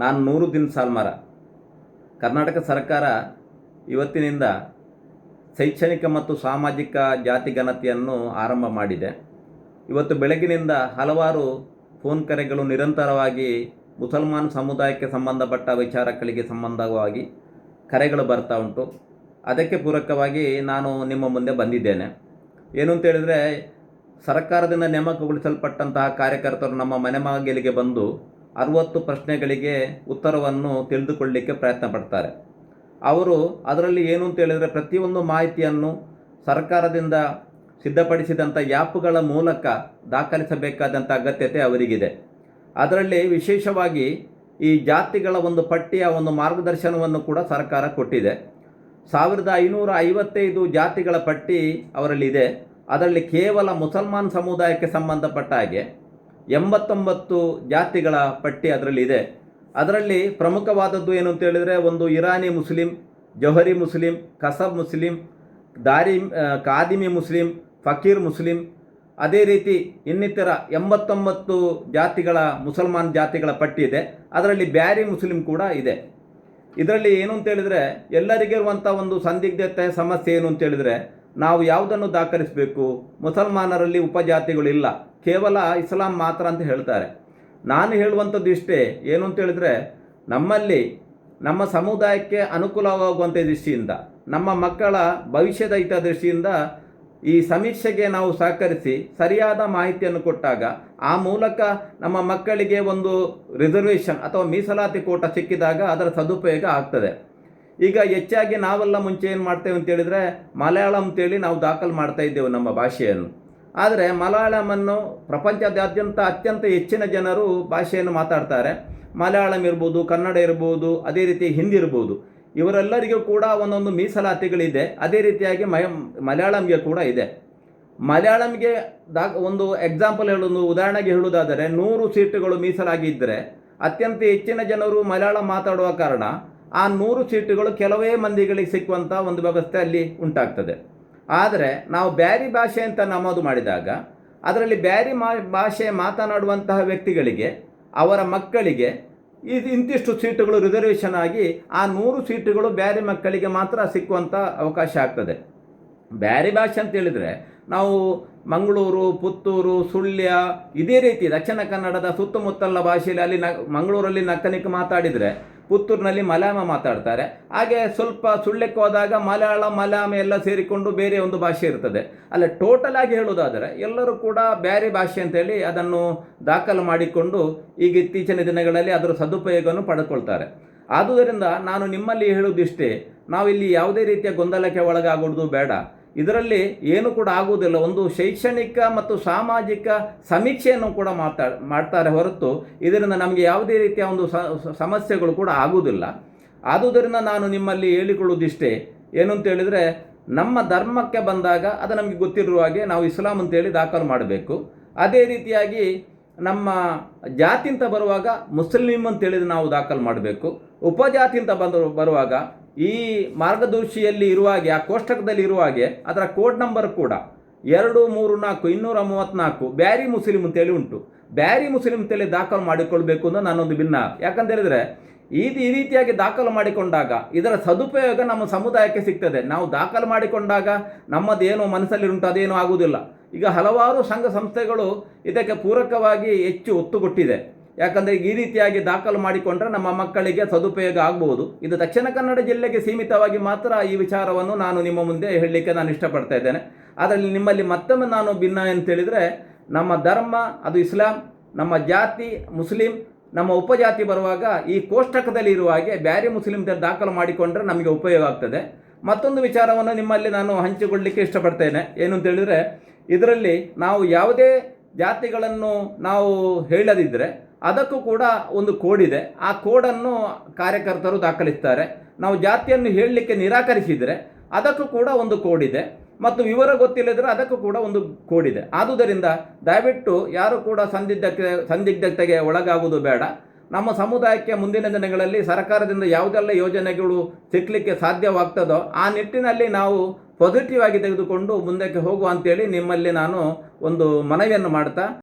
ನಾನು ನೂರು ದಿನ ಸಾಲ್ಮರ. ಕರ್ನಾಟಕ ಸರ್ಕಾರ ಇವತ್ತಿನಿಂದ ಶೈಕ್ಷಣಿಕ ಮತ್ತು ಸಾಮಾಜಿಕ ಜಾತಿ ಗಣತಿಯನ್ನು ಆರಂಭ ಮಾಡಿದೆ. ಇವತ್ತು ಬೆಳಗಿನಿಂದ ಹಲವಾರು ಫೋನ್ ಕರೆಗಳು ನಿರಂತರವಾಗಿ ಮುಸಲ್ಮಾನ್ ಸಮುದಾಯಕ್ಕೆ ಸಂಬಂಧಪಟ್ಟ ವಿಚಾರಗಳಿಗೆ ಸಂಬಂಧವಾಗಿ ಕರೆಗಳು ಬರ್ತಾ ಉಂಟು. ಅದಕ್ಕೆ ಪೂರಕವಾಗಿ ನಾನು ನಿಮ್ಮ ಮುಂದೆ ಬಂದಿದ್ದೇನೆ. ಏನು ಅಂತೇಳಿದರೆ ಸರ್ಕಾರದಿಂದ ನೇಮಕಗೊಳಿಸಲ್ಪಟ್ಟಂತಹ ಕಾರ್ಯಕರ್ತರು ನಮ್ಮ ಮನೆ ಬಂದು ಅರುವತ್ತು ಪ್ರಶ್ನೆಗಳಿಗೆ ಉತ್ತರವನ್ನು ತಿಳಿದುಕೊಳ್ಳಲಿಕ್ಕೆ ಪ್ರಯತ್ನ ಪಡ್ತಾರೆ. ಅವರು ಅದರಲ್ಲಿ ಏನು ಅಂತ ಹೇಳಿದರೆ ಪ್ರತಿಯೊಂದು ಮಾಹಿತಿಯನ್ನು ಸರ್ಕಾರದಿಂದ ಸಿದ್ಧಪಡಿಸಿದಂಥ ಯಾಪ್ಗಳ ಮೂಲಕ ದಾಖಲಿಸಬೇಕಾದಂಥ ಅಗತ್ಯತೆ ಅವರಿಗಿದೆ. ಅದರಲ್ಲಿ ವಿಶೇಷವಾಗಿ ಈ ಜಾತಿಗಳ ಒಂದು ಪಟ್ಟಿಯ ಒಂದು ಮಾರ್ಗದರ್ಶನವನ್ನು ಕೂಡ ಸರ್ಕಾರ ಕೊಟ್ಟಿದೆ. ಸಾವಿರದ ಐನೂರ ಐವತ್ತೈದು ಜಾತಿಗಳ ಪಟ್ಟಿ ಅವರಲ್ಲಿದೆ. ಅದರಲ್ಲಿ ಕೇವಲ ಮುಸಲ್ಮಾನ್ ಸಮುದಾಯಕ್ಕೆ ಸಂಬಂಧಪಟ್ಟ ಹಾಗೆ ಎಂಬತ್ತೊಂಬತ್ತು ಜಾತಿಗಳ ಪಟ್ಟಿ ಅದರಲ್ಲಿ ಇದೆ. ಅದರಲ್ಲಿ ಪ್ರಮುಖವಾದದ್ದು ಏನು ಅಂತ ಹೇಳಿದರೆ ಒಂದು Irani Muslim, Johari Muslim, Kasab Muslim, ದಾರಿ ಕಾದಿಮಿ ಮುಸ್ಲಿಂ, ಫಕೀರ್ ಮುಸ್ಲಿಂ, ಅದೇ ರೀತಿ ಇನ್ನಿತರ ಎಂಬತ್ತೊಂಬತ್ತು ಜಾತಿಗಳ ಮುಸಲ್ಮಾನ್ ಜಾತಿಗಳ ಪಟ್ಟಿ ಇದೆ. ಅದರಲ್ಲಿ ಬ್ಯಾರಿ ಮುಸ್ಲಿಂ ಕೂಡ ಇದೆ. ಇದರಲ್ಲಿ ಏನು ಅಂತ ಹೇಳಿದರೆ ಎಲ್ಲರಿಗಿರುವಂಥ ಒಂದು ಸಂದಿಗ್ಧತೆ, ಸಮಸ್ಯೆ ಏನು ಅಂತ ಹೇಳಿದರೆ ನಾವು ಯಾವುದನ್ನು ದಾಖಲಿಸಬೇಕು? ಮುಸಲ್ಮಾನರಲ್ಲಿ ಉಪಜಾತಿಗಳಿಲ್ಲ. ಕೇವಲ ಇಸ್ಲಾಂ ಮಾತ್ರ ಅಂತ ಹೇಳ್ತಾರೆ. ನಾನು ಹೇಳುವಂಥದ್ದು ಇಷ್ಟೇ. ಏನು ಅಂತ ಹೇಳಿದರೆ, ನಮ್ಮಲ್ಲಿ ನಮ್ಮ ಸಮುದಾಯಕ್ಕೆ ಅನುಕೂಲವಾಗುವಂಥ ದೃಷ್ಟಿಯಿಂದ, ನಮ್ಮ ಮಕ್ಕಳ ಭವಿಷ್ಯದ ಹಿತದೃಷ್ಟಿಯಿಂದ ಈ ಸಮೀಕ್ಷೆಗೆ ನಾವು ಸಹಕರಿಸಿ ಸರಿಯಾದ ಮಾಹಿತಿಯನ್ನು ಕೊಟ್ಟಾಗ, ಆ ಮೂಲಕ ನಮ್ಮ ಮಕ್ಕಳಿಗೆ ಒಂದು ರಿಸರ್ವೇಷನ್ ಅಥವಾ ಮೀಸಲಾತಿ ಕೋಟ ಸಿಕ್ಕಿದಾಗ ಅದರ ಸದುಪಯೋಗ ಆಗ್ತದೆ. ಈಗ ಹೆಚ್ಚಾಗಿ ನಾವೆಲ್ಲ ಮುಂಚೆ ಏನು ಮಾಡ್ತೇವೆ ಅಂತೇಳಿದರೆ ಮಲಯಾಳಂ ಅಂತೇಳಿ ನಾವು ದಾಖಲು ಮಾಡ್ತಾ ಇದ್ದೇವೆ ನಮ್ಮ ಭಾಷೆಯನ್ನು. ಆದರೆ ಮಲಯಾಳಮನ್ನು ಪ್ರಪಂಚದಾದ್ಯಂತ ಅತ್ಯಂತ ಹೆಚ್ಚಿನ ಜನರು ಭಾಷೆಯನ್ನು ಮಾತಾಡ್ತಾರೆ. ಮಲಯಾಳಂ ಇರ್ಬೋದು, ಕನ್ನಡ ಇರ್ಬೋದು, ಅದೇ ರೀತಿ ಹಿಂದಿ ಇರ್ಬೋದು. ಇವರೆಲ್ಲರಿಗೂ ಕೂಡ ಒಂದೊಂದು ಮೀಸಲಾತಿಗಳಿದೆ. ಅದೇ ರೀತಿಯಾಗಿ ಮಯ, ಮಲಯಾಳಂಗೆ ಕೂಡ ಇದೆ. ಮಲಯಾಳಂಗೆ ದಾ ಒಂದು ಎಕ್ಸಾಂಪಲ್ ಹೇಳೋದು, ಉದಾಹರಣೆಗೆ ಹೇಳುವುದಾದರೆ ನೂರು ಸೀಟುಗಳು ಮೀಸಲಾಗಿದ್ದರೆ ಅತ್ಯಂತ ಹೆಚ್ಚಿನ ಜನರು ಮಲಯಾಳಂ ಮಾತಾಡುವ ಕಾರಣ ಆ ನೂರು ಸೀಟುಗಳು ಕೆಲವೇ ಮಂದಿಗಳಿಗೆ ಸಿಕ್ಕುವಂಥ ಒಂದು ವ್ಯವಸ್ಥೆ ಅಲ್ಲಿ ಉಂಟಾಗ್ತದೆ. ಆದರೆ ನಾವು ಬ್ಯಾರಿ ಭಾಷೆ ಅಂತ ನಮೋದು ಮಾಡಿದಾಗ, ಅದರಲ್ಲಿ ಬ್ಯಾರಿ ಮಾ, ಭಾಷೆ ಮಾತನಾಡುವಂತಹ ವ್ಯಕ್ತಿಗಳಿಗೆ, ಅವರ ಮಕ್ಕಳಿಗೆ ಇದು ಇಂತಿಷ್ಟು ಸೀಟುಗಳು ರಿಸರ್ವೇಷನ್ ಆಗಿ ಆ ನೂರು ಸೀಟುಗಳು ಬ್ಯಾರಿ ಮಕ್ಕಳಿಗೆ ಮಾತ್ರ ಸಿಕ್ಕುವಂಥ ಅವಕಾಶ ಆಗ್ತದೆ. ಬ್ಯಾರಿ ಭಾಷೆ ಅಂತ ಹೇಳಿದರೆ ನಾವು ಮಂಗಳೂರು, ಪುತ್ತೂರು, ಸುಳ್ಯ ಇದೇ ರೀತಿ ದಕ್ಷಿಣ ಕನ್ನಡದ ಸುತ್ತಮುತ್ತಲ ಭಾಷೆಯಲ್ಲಿ ಅಲ್ಲಿ ನ, ಮಂಗಳೂರಲ್ಲಿ ನಕ್ಕನಿಕ್ ಮಾತಾಡಿದರೆ ಪುತ್ತೂರಿನಲ್ಲಿ ಮಲಯಾಳ ಮಾತಾಡ್ತಾರೆ. ಹಾಗೆ ಸ್ವಲ್ಪ ಸುಳ್ಯಕ್ಕೆ ಹೋದಾಗ ಮಲಯಾಳ, ಮಲಯಾಮ ಎಲ್ಲ ಸೇರಿಕೊಂಡು ಬೇರೆ ಒಂದು ಭಾಷೆ ಇರ್ತದೆ. ಅಲ್ಲ ಟೋಟಲ್ ಆಗಿ ಹೇಳೋದಾದರೆ ಎಲ್ಲರೂ ಕೂಡ ಬೇರೆ ಭಾಷೆ ಅಂತೇಳಿ ಅದನ್ನು ದಾಖಲು ಮಾಡಿಕೊಂಡು ಈಗ ಇತ್ತೀಚಿನ ದಿನಗಳಲ್ಲಿ ಅದರ ಸದುಪಯೋಗವನ್ನು ಪಡ್ಕೊಳ್ತಾರೆ. ಆದುದರಿಂದ ನಾನು ನಿಮ್ಮಲ್ಲಿ ಹೇಳುವುದಿಷ್ಟೇ, ನಾವಿಲ್ಲಿ ಯಾವುದೇ ರೀತಿಯ ಗೊಂದಲಕ್ಕೆ ಒಳಗಾಗೋದು ಬೇಡ. ಇದರಲ್ಲಿ ಏನು ಕೂಡ ಆಗುವುದಿಲ್ಲ. ಒಂದು ಶೈಕ್ಷಣಿಕ ಮತ್ತು ಸಾಮಾಜಿಕ ಸಮೀಕ್ಷೆಯನ್ನು ಕೂಡ ಮಾತಾ, ಮಾಡ್ತಾರೆ ಹೊರತು ಇದರಿಂದ ನಮಗೆ ಯಾವುದೇ ರೀತಿಯ ಒಂದು ಸಮಸ್ಯೆಗಳು ಕೂಡ ಆಗುವುದಿಲ್ಲ. ಆದುದರಿಂದ ನಾನು ನಿಮ್ಮಲ್ಲಿ ಹೇಳಿಕೊಳ್ಳುವುದಿಷ್ಟೇ. ಏನು ಅಂತ ಹೇಳಿದರೆ, ನಮ್ಮ ಧರ್ಮಕ್ಕೆ ಬಂದಾಗ ಅದು ನಮಗೆ ಗೊತ್ತಿರುವ ಹಾಗೆ ನಾವು ಇಸ್ಲಾಂ ಅಂತೇಳಿ ದಾಖಲು ಮಾಡಬೇಕು. ಅದೇ ರೀತಿಯಾಗಿ ನಮ್ಮ ಜಾತಿ ಅಂತ ಬರುವಾಗ ಮುಸ್ಲಿಂ ಅಂತೇಳಿದ್ರೆ ನಾವು ದಾಖಲು ಮಾಡಬೇಕು. ಉಪಜಾತಿ ಅಂತ ಬಂದು, ಬರುವಾಗ ಈ ಮಾರ್ಗದರ್ಶಿಯಲ್ಲಿ ಇರುವ ಹಾಗೆ, ಆ ಕೋಷ್ಟಕದಲ್ಲಿ ಇರುವ ಹಾಗೆ, ಅದರ ಕೋಡ್ ನಂಬರ್ ಕೂಡ ಎರಡು, ಮೂರು, ನಾಲ್ಕು, ಇನ್ನೂರ ಮೂವತ್ತ್ನಾಲ್ಕು ಬ್ಯಾರಿ ಮುಸ್ಲಿಂ ಅಂತೇಳಿ ಉಂಟು. ಬ್ಯಾರಿ ಮುಸ್ಲಿಂ ಅಂತೇಳಿ ದಾಖಲು ಮಾಡಿಕೊಳ್ಬೇಕು ಅಂತ ನಾನೊಂದು ಭಿನ್ನ. ಯಾಕಂತ ಹೇಳಿದ್ರೆ ಈ ರೀತಿಯಾಗಿ ದಾಖಲು ಮಾಡಿಕೊಂಡಾಗ ಇದರ ಸದುಪಯೋಗ ನಮ್ಮ ಸಮುದಾಯಕ್ಕೆ ಸಿಗ್ತದೆ. ನಾವು ದಾಖಲು ಮಾಡಿಕೊಂಡಾಗ ನಮ್ಮದೇನು ಮನಸ್ಸಲ್ಲಿ ಉಂಟು, ಅದೇನು ಆಗುವುದಿಲ್ಲ. ಈಗ ಹಲವಾರು ಸಂಘ ಸಂಸ್ಥೆಗಳು ಇದಕ್ಕೆ ಪೂರಕವಾಗಿ ಹೆಚ್ಚು ಒತ್ತು ಕೊಟ್ಟಿದೆ. ಯಾಕಂದರೆ ಈ ರೀತಿಯಾಗಿ ದಾಖಲು ಮಾಡಿಕೊಂಡ್ರೆ ನಮ್ಮ ಮಕ್ಕಳಿಗೆ ಸದುಪಯೋಗ ಆಗಬಹುದು ಇದು ದಕ್ಷಿಣ ಕನ್ನಡ ಜಿಲ್ಲೆಗೆ ಸೀಮಿತವಾಗಿ ಮಾತ್ರ ಈ ವಿಚಾರವನ್ನು ನಾನು ನಿಮ್ಮ ಮುಂದೆ ಹೇಳಲಿಕ್ಕೆ ನಾನು ಇಷ್ಟಪಡ್ತಾ ಇದ್ದೇನೆ. ಅದರಲ್ಲಿ ನಿಮ್ಮಲ್ಲಿ ಮತ್ತೊಮ್ಮೆ ನಾನು ಭಿನ್ನ ಅಂತೇಳಿದರೆ ನಮ್ಮ ಧರ್ಮ, ಅದು ಇಸ್ಲಾಂ, ನಮ್ಮ ಜಾತಿ, ಮುಸ್ಲಿಂ, ನಮ್ಮ ಉಪಜಾತಿ ಬರುವಾಗ ಈ ಕೋಷ್ಟಕದಲ್ಲಿ ಇರುವ ಹಾಗೆ ಬ್ಯಾರಿ ಮುಸ್ಲಿಂ ದಾಖಲು ಮಾಡಿಕೊಂಡ್ರೆ ನಮಗೆ ಉಪಯೋಗ ಆಗ್ತದೆ. ಮತ್ತೊಂದು ವಿಚಾರವನ್ನು ನಿಮ್ಮಲ್ಲಿ ನಾನು ಹಂಚಿಕೊಳ್ಳಲಿಕ್ಕೆ ಇಷ್ಟಪಡ್ತೇನೆ. ಏನು ಅಂತೇಳಿದರೆ ಇದರಲ್ಲಿ ನಾವು ಯಾವುದೇ ಜಾತಿಗಳನ್ನು ನಾವು ಹೇಳದಿದ್ದರೆ ಅದಕ್ಕೂ ಕೂಡ ಒಂದು ಕೋಡ್ ಇದೆ. ಆ ಕೋಡನ್ನು ಕಾರ್ಯಕರ್ತರು ದಾಖಲಿಸ್ತಾರೆ. ನಾವು ಜಾತಿಯನ್ನು ಹೇಳಲಿಕ್ಕೆ ನಿರಾಕರಿಸಿದರೆ ಅದಕ್ಕೂ ಕೂಡ ಒಂದು ಕೋಡ್ ಇದೆ. ಮತ್ತು ವಿವರ ಗೊತ್ತಿಲ್ಲದ್ರೆ ಅದಕ್ಕೂ ಕೂಡ ಒಂದು ಕೋಡ್ ಇದೆ. ಆದುದರಿಂದ ದಯವಿಟ್ಟು ಯಾರು ಕೂಡ ಸಂದಿಗ್ಧತೆ ಸಂದಿಗ್ಧತೆಗೆ ಒಳಗಾಗುವುದು ಬೇಡ. ನಮ್ಮ ಸಮುದಾಯಕ್ಕೆ ಮುಂದಿನ ದಿನಗಳಲ್ಲಿ ಸರ್ಕಾರದಿಂದ ಯಾವುದೆಲ್ಲ ಯೋಜನೆಗಳು ಸಿಕ್ಕಲಿಕ್ಕೆ ಸಾಧ್ಯವಾಗ್ತದೋ ಆ ನಿಟ್ಟಿನಲ್ಲಿ ನಾವು ಪಾಸಿಟಿವ್ ಆಗಿ ತೆಗೆದುಕೊಂಡು ಮುಂದಕ್ಕೆ ಹೋಗುವ ಅಂತೇಳಿ ನಿಮ್ಮಲ್ಲಿ ನಾನು ಒಂದು ಮನವಿಯನ್ನು ಮಾಡ್ತಾ